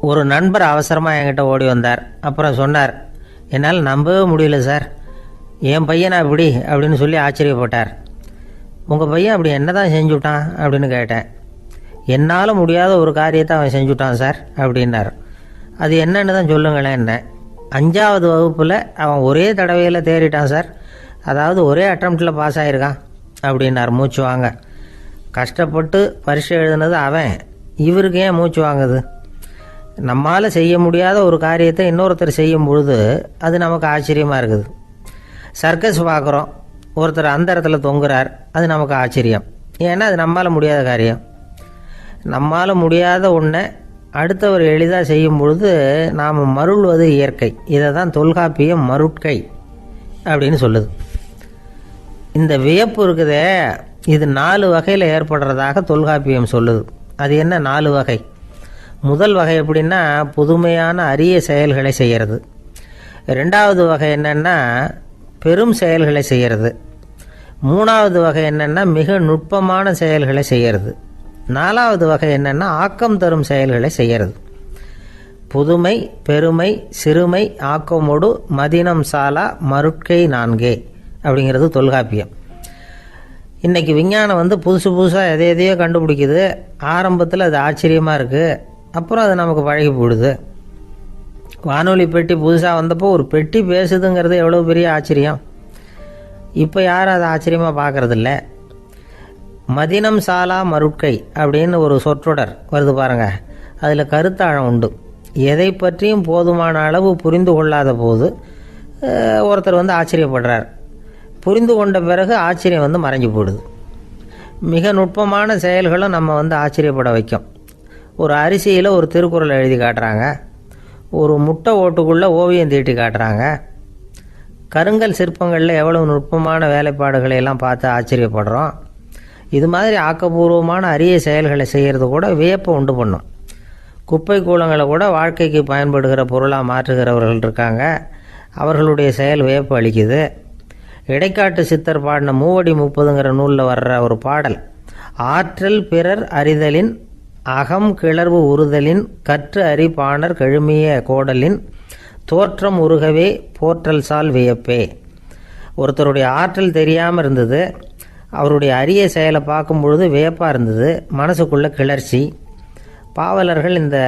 ஒரு நண்பர் அவசரமாக என்கிட்ட ஓடி வந்தார். அப்புறம் சொன்னார் என்னால் நம்பவே முடியல சார். என் பையனா இப்படி? அப்படின்னு சொல்லி ஆச்சரியப்பட்டார். உங்கள் பையன் அப்படி என்ன தான் செஞ்சுட்டான்? அப்படின்னு கேட்டேன். என்னால் முடியாத ஒரு காரியத்தை அவன் செஞ்சுட்டான் சார் அப்படின்னார். அது என்னன்னு தான் சொல்லுங்களேன் என்ன அஞ்சாவது வகுப்பில் அவன் ஒரே தடவையில் தேறிட்டான் சார். அதாவது ஒரே அட்டம்ப்டில் பாஸ் ஆகிருக்கான் அப்படின்னார் மூச்சு வாங்க. கஷ்டப்பட்டு பரீட்சை எழுதுனது அவன். இவருக்கு ஏன் மூச்சு வாங்குது? நம்மால் செய்ய முடியாத ஒரு காரியத்தை இன்னொருத்தர் செய்யும் பொழுது அது நமக்கு ஆச்சரியமாக இருக்குது. சர்க்கஸ் பார்க்குறோம் ஒருத்தர் அந்த இடத்துல தொங்குறார். அது நமக்கு ஆச்சரியம். ஏன்னா அது நம்மால் முடியாத காரியம். நம்மால் முடியாத ஒன்றை அடுத்தவர் எளிதாக செய்யும் பொழுது நாம் மருள்வது இயற்கை. இதை தான் தொல்காப்பியம் மருட்கை அப்படின்னு சொல்லுது. இந்த வியப்பு இருக்குதே. இது நாலு வகையில் ஏற்படுறதாக தொல்காப்பியம் சொல்லுது. அது என்ன? நாலு வகை. முதல் வகை எப்படின்னா புதுமையான அரிய செயல்களை செய்கிறது ரெண்டாவது வகை என்னென்னா பெரும் செயல்களை செய்கிறது மூணாவது வகை என்னென்னா மிக நுட்பமான செயல்களை செய்கிறது நாலாவது வகை என்னென்னா ஆக்கம் தரும் செயல்களை செய்கிறது புதுமை பெருமை சிறுமை ஆக்கமோடு மதினம் சாலா மருட்கை நான்கே அப்படிங்கிறது தொல்காப்பியம். இன்றைக்கி விஞ்ஞானம் வந்து புதுசு புதுசாக எதை எதையோ கண்டுபிடிக்குது. ஆரம்பத்தில் அது ஆச்சரியமாக இருக்குது அப்புறம் அது நமக்கு பழகி போடுது வானொலி பெட்டி புதுசாக வந்தப்போ ஒரு பெட்டி பேசுதுங்கிறது எவ்வளோ பெரிய ஆச்சரியம். இப்போ யாரும் அதை ஆச்சரியமாக பார்க்குறதில்ல மதினம் சாலா மருட்கை அப்படின்னு ஒரு சொற்றொடர் வருது பாருங்க. அதில் கருத்தாழம் உண்டு. எதை பற்றியும் போதுமான அளவு புரிந்து கொள்ளாத போது ஒருத்தர் வந்து ஆச்சரியப்படுறார். புரிந்து கொண்ட பிறகு ஆச்சரியம் வந்து மறைஞ்சு போடுது. மிக நுட்பமான செயல்களும் நம்ம வந்து ஆச்சரியப்பட வைக்கும். ஒரு அரிசியில் ஒரு திருக்குறள் எழுதி காட்டுறாங்க. ஒரு முட்டை ஓட்டுக்குள்ளே ஓவியம் தீட்டி காட்டுறாங்க. கருங்கல் சிற்பங்களில் எவ்வளவு நுட்பமான வேலைப்பாடுகளை எல்லாம் பார்த்து ஆச்சரியப்படுறோம். இது மாதிரி ஆக்கப்பூர்வமான அரிய செயல்களை செய்கிறது கூட வியப்பை உண்டு பண்ணும். குப்பை கூலங்களை கூட வாழ்க்கைக்கு பயன்படுகிற பொருளாக மாற்றுகிறவர்கள் இருக்காங்க. அவர்களுடைய செயல் வியப்பு அளிக்குது. இடைக்காட்டு சித்தர் பாடின மூவடி முப்பதுங்கிற நூலில் வர்ற ஒரு பாடல் ஆற்றல் பிறர் அறிதலின் அகம் கிளர்வு உறுதலின் கற்று அறி கெழுமிய கழுமிய கோடலின் தோற்றம் உருகவே போற்றல் சால் வியப்பே. ஒருத்தருடைய ஆற்றல் தெரியாமல் இருந்தது. அவருடைய அரிய செயலை பார்க்கும் பொழுது வியப்பாக இருந்தது. மனசுக்குள்ள கிளர்ச்சி. பாவலர்கள் இந்த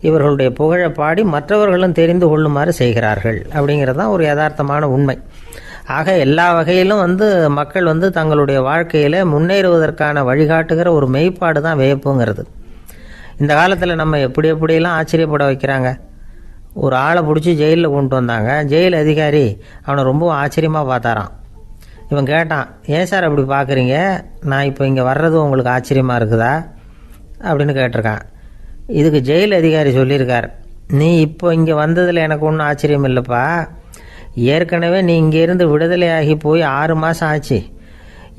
இவர்களுடைய புகழை பாடி மற்றவர்களும் தெரிந்து கொள்ளுமாறு செய்கிறார்கள். அப்படிங்கிறது தான் ஒரு யதார்த்தமான உண்மை. ஆக எல்லா வகையிலும் வந்து மக்கள் வந்து தங்களுடைய வாழ்க்கையில் முன்னேறுவதற்கான வழிகாட்டுகிற ஒரு மெய்ப்பாடு தான் வேப்புங்கிறது. இந்த காலத்தில் நம்ம எப்படி எப்படியெல்லாம் ஆச்சரியப்பட வைக்கிறாங்க? ஒரு ஆளை பிடிச்சி ஜெயிலில் கொண்டு வந்தாங்க. ஜெயில் அதிகாரி அவனை ரொம்ப ஆச்சரியமாக பார்த்தாராம். இவன் கேட்டான் ஏன் சார் அப்படி பார்க்குறீங்க? நான் இப்போ இங்கே வர்றது உங்களுக்கு ஆச்சரியமாக இருக்குதா? அப்படின்னு கேட்டிருக்கான். இதுக்கு ஜெயில் அதிகாரி சொல்லியிருக்கார் நீ இப்போ இங்கே வந்ததில் எனக்கு ஒன்றும் ஆச்சரியம் இல்லைப்பா. ஏற்கனவே நீ இங்கேருந்து விடுதலை ஆகி போய் ஆறு மாதம் ஆச்சு.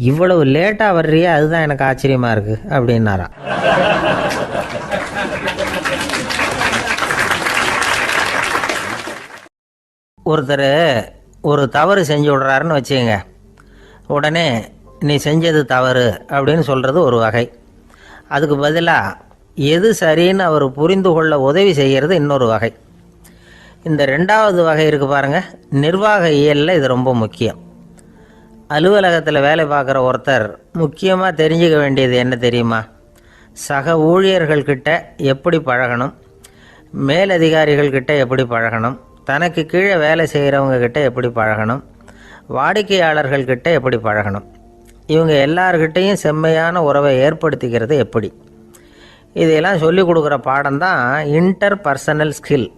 இவ்வளவு லேட்டாக வர்றியே அதுதான் எனக்கு ஆச்சரியமாக இருக்குது அப்படின்னாராம் ஒருத்தர் ஒரு தவறு செஞ்சு விட்றாருன்னு வச்சுக்கோங்க. உடனே நீ செஞ்சது தவறு அப்படின்னு சொல்கிறது ஒரு வகை. அதுக்கு பதிலாக எது சரின்னு அவர் புரிந்து கொள்ள உதவி செய்கிறது இன்னொரு வகை. இந்த ரெண்டாவது வகை இருக்குது பாருங்கள் நிர்வாக இயலில் இது ரொம்ப முக்கியம். அலுவலகத்தில் வேலை பார்க்குற ஒருத்தர் முக்கியமாக தெரிஞ்சுக்க வேண்டியது என்ன தெரியுமா? சக ஊழியர்கள்கிட்ட எப்படி பழகணும்? மேலதிகாரிகள்கிட்ட எப்படி பழகணும்? தனக்கு கீழே வேலை செய்கிறவங்க கிட்ட எப்படி பழகணும்? வாடிக்கையாளர்கள்கிட்ட எப்படி பழகணும்? இவங்க எல்லார்கிட்டேயும் செம்மையான உறவை ஏற்படுத்திக்கிறது எப்படி? இதையெல்லாம் சொல்லிக் கொடுக்குற பாடம் தான் இன்டர் பர்சனல் ஸ்கில்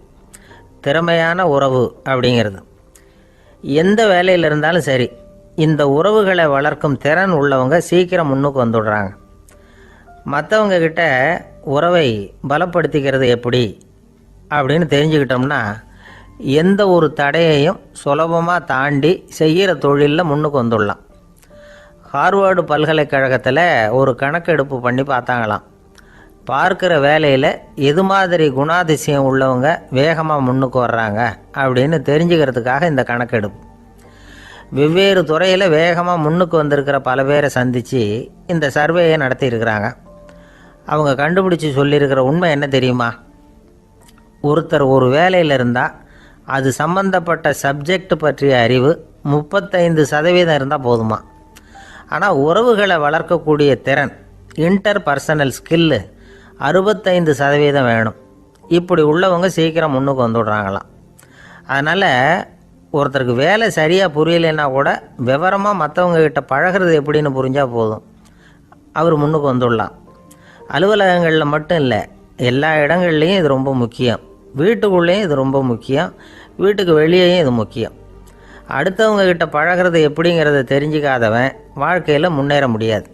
திறமையான உறவு அப்படிங்கிறது. எந்த வேலையில் இருந்தாலும் சரி இந்த உறவுகளை வளர்க்கும் திறன் உள்ளவங்க சீக்கிரம் முன்னுக்கு வந்துடுறாங்க. மற்றவங்கக்கிட்ட உறவை பலப்படுத்திக்கிறது எப்படி அப்படின்னு தெரிஞ்சுக்கிட்டோம்னா எந்த ஒரு தடையையும் சுலபமாக தாண்டி செய்கிற தொழிலில் முன்னுக்கு வந்துடலாம். ஹார்வர்டு பல்கலைக்கழகத்தில் ஒரு கணக்கெடுப்பு பண்ணி பார்த்தாங்களாம். பார்க்குற வேலையில் எது மாதிரி குணாதிசயம் உள்ளவங்க வேகமாக முன்னுக்கு வர்றாங்க அப்படின்னு தெரிஞ்சுக்கிறதுக்காக இந்த கணக்கெடுப்பு. வெவ்வேறு துறையில் வேகமாக முன்னுக்கு வந்திருக்கிற பல பேரை சந்தித்து இந்த சர்வேயை நடத்தியிருக்கிறாங்க. அவங்க கண்டுபிடிச்சி சொல்லியிருக்கிற உண்மை என்ன தெரியுமா? ஒருத்தர் ஒரு வேலையில் இருந்தால் அது சம்பந்தப்பட்ட சப்ஜெக்ட் பற்றிய அறிவு முப்பத்தைந்து சதவீதம் இருந்தால் போதுமா? ஆனால் உறவுகளை வளர்க்கக்கூடிய திறன் இன்டர் பர்சனல் ஸ்கில்லு அறுபத்தைந்து சதவீதம் வேணும். இப்படி உள்ளவங்க சீக்கிரம் முன்னுக்கு வந்துடுறாங்களாம். அதனால் ஒருத்தருக்கு வேலை சரியாக புரியலைன்னா கூட விவரமாக மற்றவங்கக்கிட்ட பழகிறது எப்படின்னு புரிஞ்சால் போதும். அவர் முன்னுக்கு வந்துடலாம். அலுவலகங்களில் மட்டும் இல்லை எல்லா இடங்கள்லையும் இது ரொம்ப முக்கியம். வீட்டுக்குள்ளேயும் இது ரொம்ப முக்கியம். வீட்டுக்கு வெளியேயும் இது முக்கியம். அடுத்தவங்கக்கிட்ட பழகிறது எப்படிங்கிறத தெரிஞ்சுக்காதவன் வாழ்க்கையில் முன்னேற முடியாது.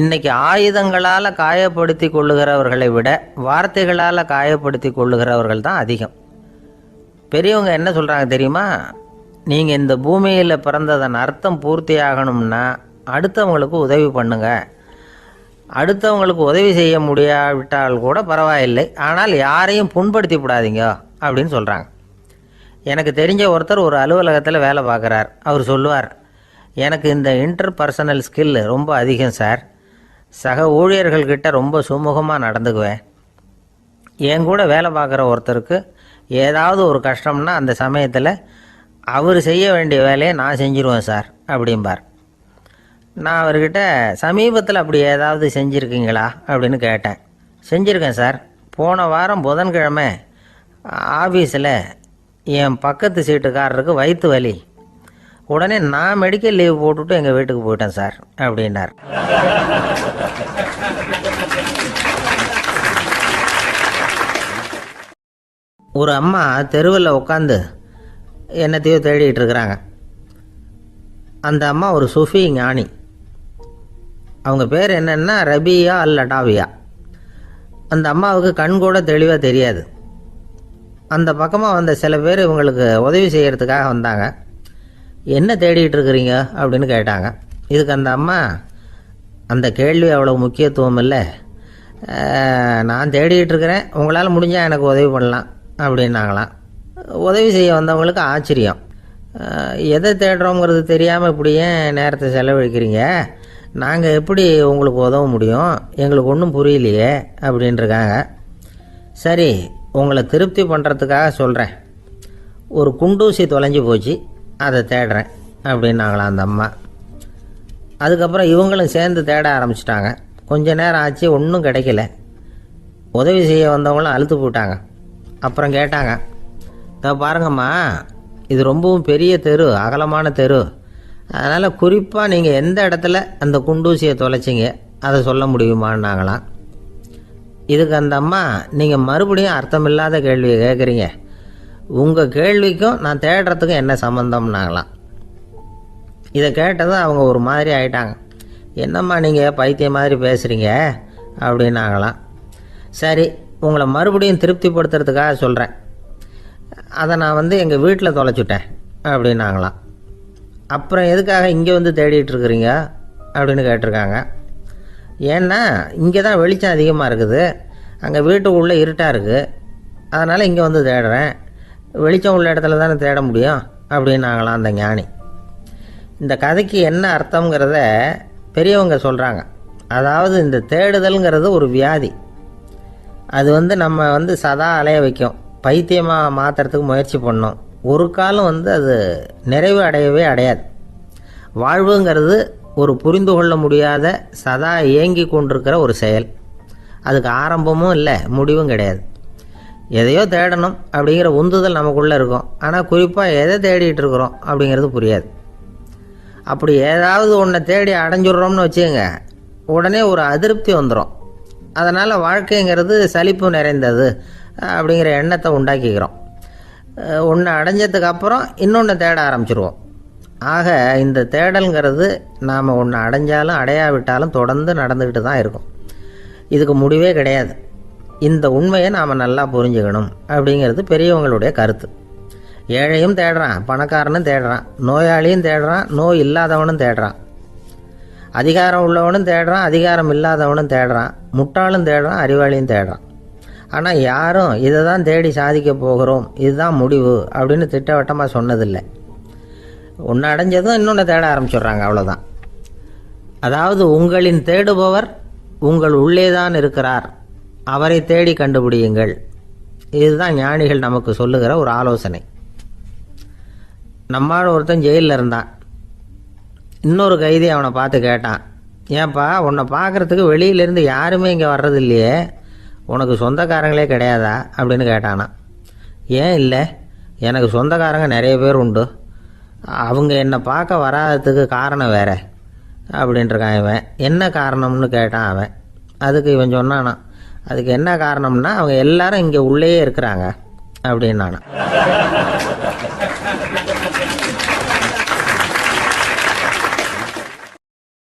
இன்னைக்கு ஆயுதங்களால் காயப்படுத்தி கொள்ளுகிறவர்களை விட வார்த்தைகளால் காயப்படுத்தி கொள்ளுகிறவர்கள் தான் அதிகம். பெரியவங்க என்ன சொல்கிறாங்க தெரியுமா? நீங்கள் இந்த பூமியில் பிறந்ததன் அர்த்தம் பூர்த்தி ஆகணும்னா அடுத்தவங்களுக்கு உதவி பண்ணுங்க. அடுத்தவங்களுக்கு உதவி செய்ய முடியாவிட்டால் கூட பரவாயில்லை. ஆனால் யாரையும் புண்படுத்தி விடாதீங்க அப்படின்னு சொல்கிறாங்க எனக்கு தெரிஞ்ச ஒருத்தர் ஒரு அலுவலகத்தில் வேலை பார்க்குறார். அவர் சொல்லுவார் எனக்கு இந்த இன்டர் பர்சனல் ஸ்கில் ரொம்ப அதிகம் சார். சக ஊழியர்கள்கிட்ட ரொம்ப சுமூகமாக நடந்துக்குவேன். என் கூட வேலை பார்க்குற ஒருத்தருக்கு ஏதாவது ஒரு கஷ்டம்னா அந்த சமயத்தில் அவர் செய்ய வேண்டிய வேலையை நான் செஞ்சுருவேன் சார் அப்படிம்பார். நான் அவர்கிட்ட சமீபத்தில் அப்படி ஏதாவது செஞ்சுருக்கீங்களா? அப்படின்னு கேட்டேன். செஞ்சுருக்கேன் சார். போன வாரம் புதன்கிழமை ஆஃபீஸில் என் பக்கத்து சீட்டுக்காரருக்கு வயிற்று வலி. உடனே நான் மெடிக்கல் லீவ் போட்டுட்டு எங்கள் வீட்டுக்கு போயிட்டேன் சார் அப்படின்னார். ஒரு அம்மா தெருவில் உட்காந்து என்னத்தையோ தேடிட்டு இருக்கிறாங்க. அந்த அம்மா ஒரு சுஃபி ஞானி. அவங்க பேர் என்னென்னா ரபியா அல் லடாவியா அந்த அம்மாவுக்கு கண் கூட தெளிவாக தெரியாது. அந்த பக்கமாக வந்த சில பேர் இவங்களுக்கு உதவி செய்கிறதுக்காக வந்தாங்க. என்ன தேடிட்டு இருக்கிறீங்க? அப்படின்னு கேட்டாங்க. இதுக்கு அந்த அம்மா அந்த கேள்வி அவ்வளோ முக்கியத்துவம் இல்லை. நான் தேடிட்டு இருக்கிறேன். உங்களால் முடிஞ்சால் எனக்கு உதவி பண்ணலாம் அப்படின்னாங்களாம். உதவி செய்ய வந்தவங்களுக்கு ஆச்சரியம். எதை தேடுறோங்கிறது தெரியாமல் இப்படி ஏன் நேரத்தை செலவழிக்கிறீங்க? நாங்கள் எப்படி உங்களுக்கு உதவ முடியும்? எங்களுக்கு ஒன்றும் புரியலையே அப்படின்ட்டுருக்காங்க. சரி உங்களை திருப்தி பண்ணுறதுக்காக சொல்கிறேன் ஒரு குண்டூசி தொலைஞ்சு போச்சு. அதை தேடுறேன் அப்படின்னாங்களாம் அந்த அம்மா. அதுக்கப்புறம் இவங்களும் சேர்ந்து தேட ஆரம்பிச்சிட்டாங்க. கொஞ்ச நேரம் ஆச்சு ஒன்றும் கிடைக்கல. உதவி செய்ய வந்தவங்களும் அழுத்து போட்டாங்க அப்புறம் கேட்டாங்க இதை பாருங்கம்மா இது ரொம்பவும் பெரிய தெரு அகலமான தெரு. அதனால் குறிப்பாக நீங்கள் எந்த இடத்துல அந்த குண்டூசியை தொலைச்சிங்க அதை சொல்ல முடியுமான்னாங்களாம் இதுக்கு அந்த அம்மா நீங்கள் மறுபடியும் அர்த்தமில்லாத கேள்வியை கேட்குறீங்க உங்கள் கேள்விக்கும் நான் தேடுறதுக்கும் என்ன சம்மந்தம்னாங்களாம் இதை கேட்டதும் அவங்க ஒரு மாதிரி ஆயிட்டாங்க. என்னம்மா நீங்கள் பைத்தியம் மாதிரி பேசுகிறீங்க அப்படின்னாங்களாம். சரி உங்களை மறுபடியும் திருப்திப்படுத்துறதுக்காக சொல்கிறேன் அதை நான் வந்து எங்கள் வீட்டில் தொலைச்சுட்டேன் அப்படின்னாங்களாம். அப்புறம் எதுக்காக இங்கே வந்து தேடிட்டுருக்குறீங்க? அப்படின்னு கேட்டிருக்காங்க. ஏன்னா இங்கே தான் வெளிச்சம் அதிகமாக இருக்குது. அங்கே வீட்டுக்குள்ளே இருட்டாக இருக்குது அதனால் இங்கே வந்து தேடுறேன். வெளிச்சம் உள்ள இடத்துல தானே தேட முடியும்? அப்படின்னாங்களாம் அந்த ஞானி. இந்த கதைக்கு என்ன அர்த்தங்கிறத பெரியவங்க சொல்கிறாங்க அதாவது இந்த தேடுதல்ங்கிறது ஒரு வியாதி. அது வந்து நம்ம வந்து சதா அலைய வைக்கும். பைத்தியமாக மாற்றுறதுக்கு முயற்சி பண்ணோம். ஒரு காலம் வந்து அது நிறைவு அடையவே அடையாது. வாழ்வுங்கிறது ஒரு புரிந்து கொள்ள முடியாத சதா இயங்கி கொண்டிருக்கிற ஒரு செயல். அதுக்கு ஆரம்பமும் இல்லை முடிவும் கிடையாது. எதையோ தேடணும் அப்படிங்கிற உந்துதல் நமக்குள்ளே இருக்கும். ஆனால் குறிப்பாக எதை தேடிட்டு இருக்கிறோம் அப்படிங்கிறது புரியாது. அப்படி ஏதாவது ஒன்றை தேடி அடைஞ்சிடுறோம்னு வச்சுக்கோங்க உடனே ஒரு அதிருப்தி வந்துடும் அதனால் வாழ்க்கைங்கிறது சலிப்பு நிறைந்தது அப்படிங்கிற எண்ணத்தை உண்டாக்கிக்கிறோம். ஒன்று அடைஞ்சதுக்கு அப்புறம் இன்னொன்று தேட ஆரம்பிச்சிருவோம். ஆக இந்த தேடல்ங்கிறது நாம் ஒன்று அடைஞ்சாலும் அடையாவிட்டாலும் தொடர்ந்து நடந்துக்கிட்டு தான் இருக்கும். இதுக்கு முடிவே கிடையாது. இந்த உண்மையை நாம் நல்லா புரிஞ்சுக்கணும் அப்படிங்கிறது பெரியவங்களுடைய கருத்து. ஏழையும் தேடுறான் பணக்காரனும் தேடுறான் நோயாளியும் தேடுறான் நோய் இல்லாதவனும் தேடுறான். அதிகாரம் உள்ளவனும் தேடுறான் அதிகாரம் இல்லாதவனும் தேடுறான் முட்டாளும் தேடுறான் அறிவாளியும் தேடுறான். ஆனால் யாரும் இதை தான் தேடி சாதிக்க போகிறோம் இதுதான் முடிவு அப்படின்னு திட்டவட்டமாக சொன்னதில்லை. ஒன்று அடைஞ்சதும் இன்னொன்று தேட ஆரம்பிச்சிடுறாங்க அவ்வளோதான் அதாவது உங்களின் தேடுபவர் உங்கள் உள்ளே தான் இருக்கிறார். அவரை தேடி கண்டுபிடியுங்கள். இதுதான் ஞானிகள் நமக்கு சொல்லுகிற ஒரு ஆலோசனை. நம்மால் ஒருத்தன் ஜெயிலில் இருந்தான். இன்னொரு கைதி அவனை பார்த்து கேட்டான் ஏன்பா உன்னை பார்க்குறதுக்கு வெளியிலேருந்து யாருமே இங்கே வர்றது இல்லையே உனக்கு சொந்தக்காரங்களே கிடையாதா? அப்படின்னு கேட்டானான் ஏன் இல்லை எனக்கு சொந்தக்காரங்க நிறைய பேர் உண்டு. அவங்க என்னை பார்க்க வராததுக்கு காரணம் வேறு. அப்படின்ட்டுருக்கான் இவன். என்ன காரணம்னு கேட்டான் அவன். அதுக்கு இவன் சொன்னானான் அதுக்கு என்ன காரணம்னா அவங்க எல்லாரும் இங்கே உள்ளேயே இருக்கிறாங்க அப்படின்னானான்